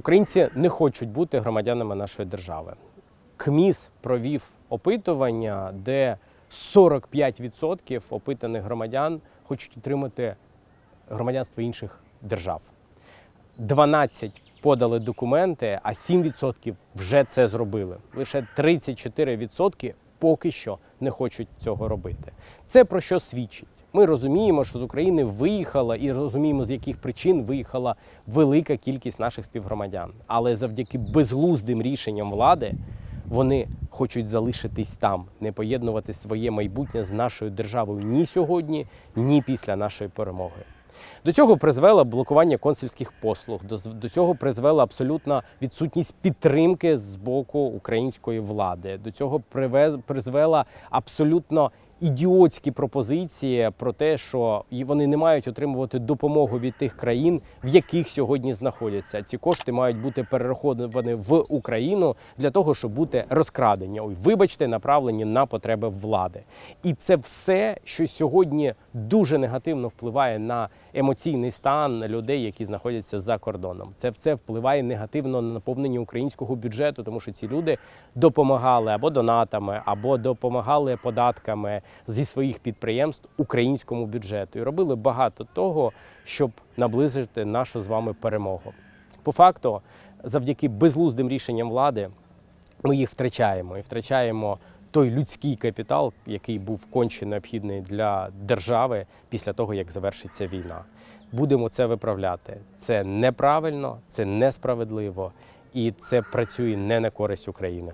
Українці не хочуть бути громадянами нашої держави. КМІС провів опитування, де 45% опитаних громадян хочуть отримати громадянство інших держав. 12 подали документи, а 7% вже це зробили. Лише 34% поки що не хочуть цього робити. Це про що свідчить? Ми розуміємо, що з України виїхала і розуміємо, з яких причин виїхала велика кількість наших співгромадян. Але завдяки безглуздим рішенням влади вони хочуть залишитись там, не поєднувати своє майбутнє з нашою державою ні сьогодні, ні після нашої перемоги. До цього призвело блокування консульських послуг. До, до цього призвела абсолютна відсутність підтримки з боку української влади. До цього привез, призвела абсолютно ідіотські пропозиції про те, що вони не мають отримувати допомогу від тих країн, в яких сьогодні знаходяться. Ці кошти мають бути перераховані в Україну для того, щоб бути розкрадені. Ой, вибачте, направлені на потреби влади. І це все, що сьогодні дуже негативно впливає на емоційний стан людей, які знаходяться за кордоном. Це все впливає негативно на наповнення українського бюджету, тому що ці люди допомагали або донатами, або допомагали податками зі своїх підприємств українському бюджету і робили багато того, щоб наблизити нашу з вами перемогу. По факту, завдяки безглуздим рішенням влади, ми їх втрачаємо і втрачаємо той людський капітал, який був конче необхідний для держави після того, як завершиться війна. Будемо це виправляти. Це неправильно, це несправедливо і це працює не на користь України.